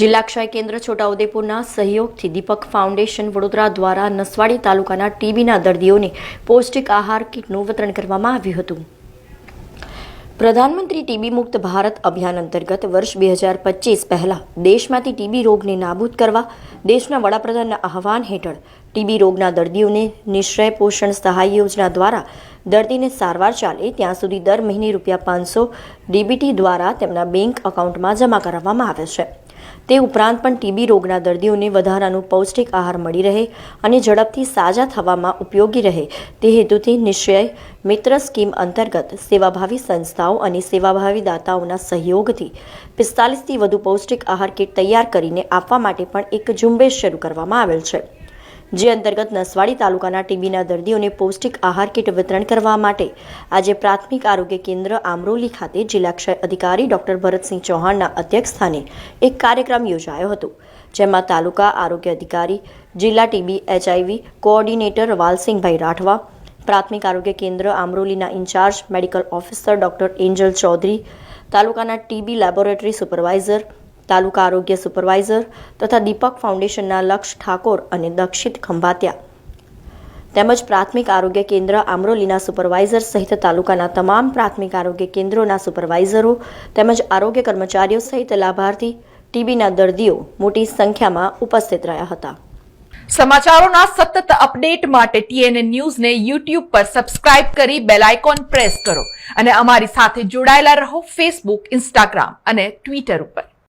જિલ્લા ક્ષય કેન્દ્ર છોટાઉદેપુરના સહયોગથી દીપક ફાઉન્ડેશન વડોદરા દ્વારા નસવાડી તાલુકાના ટીબીના દર્દીઓને પૌષ્ટિક આહાર કીટનું વિતરણ કરવામાં આવ્યું હતું. પ્રધાનમંત્રી ટીબી મુક્ત ભારત અભિયાન અંતર્ગત વર્ષ બે હજાર પચીસ પહેલાં દેશમાંથી ટીબી રોગને નાબૂદ કરવા દેશના વડાપ્રધાનના આહવાન હેઠળ ટીબી રોગના દર્દીઓને નિશ્ચય પોષણ સહાય યોજના દ્વારા દર્દીને સારવાર ચાલે ત્યાં સુધી દર મહિને રૂપિયા પાંચસો ડીબીટી દ્વારા તેમના બેંક એકાઉન્ટમાં જમા કરાવવામાં આવે છે. તે ઉપરાંત પણ ટીબી રોગના દર્દીઓને વધારાનું પૌષ્ટિક આહાર મળી રહે અને ઝડપથી સાજા થવામાં ઉપયોગી રહે. તે હેતુથી નિશ્ચય મિત્ર સ્કીમ અંતર્ગત સેવાભાવી સંસ્થાઓ અને સેવાભાવી દાતાઓના સહયોગથી પિસ્તાલીસથી વધુ પૌષ્ટિક આહાર કીટ તૈયાર કરીને આપવા માટે પણ એક ઝુંબેશ શરૂ કરવામાં આવેલ છે. જે અંતર્ગત નસવાડી તાલુકાના ટીબીના દર્દીઓને પૌષ્ટિક આહાર કીટ વિતરણ કરવા માટે આજે પ્રાથમિક આરોગ્ય કેન્દ્ર આમરોલી ખાતે જિલ્લા ક્ષય અધિકારી ડોક્ટર ભરતસિંહ ચૌહાણના અધ્યક્ષસ્થાને એક કાર્યક્રમ યોજાયો હતો, જેમાં તાલુકા આરોગ્ય અધિકારી, જિલ્લા ટીબી એચઆઈવી કોઓર્ડિનેટર વાલસિંહભાઈ રાઠવા, પ્રાથમિક આરોગ્ય કેન્દ્ર આમરોલીના incharge medical officer doctor Angel Chaudhary, તાલુકાના ટીબી લેબોરેટરી સુપરવાઇઝર તાલુકા આરોગ્ય સુપરવાઇઝર તથા દીપક ફાઉન્ડેશનના લક્ષ ઠાકોર અને દક્ષિત ખંભાતિયા. તેમજ પ્રાથમિક આરોગ્ય કેન્દ્ર આમરોલીના સુપરવાઇઝર સહિત તાલુકાના તમામ પ્રાથમિક આરોગ્ય કેન્દ્રોના સુપરવાઇઝરો તેમજ આરોગ્ય કર્મચારીઓ સહિત લાભાર્થી ટીબીના દર્દીઓ મોટી સંખ્યામાં ઉપસ્થિત રહ્યા હતા. સમાચારોના સતત અપડેટ માટે ટીએનએ ન્યૂઝને યુટ્યુબ પર સબસ્ક્રાઇબ કરી બેલ આઇકોન પ્રેસ કરો અને અમારી સાથે જોડાયેલા રહો ફેસબુક, ઇન્સ્ટાગ્રામ અને ટ્વિટર ઉપર.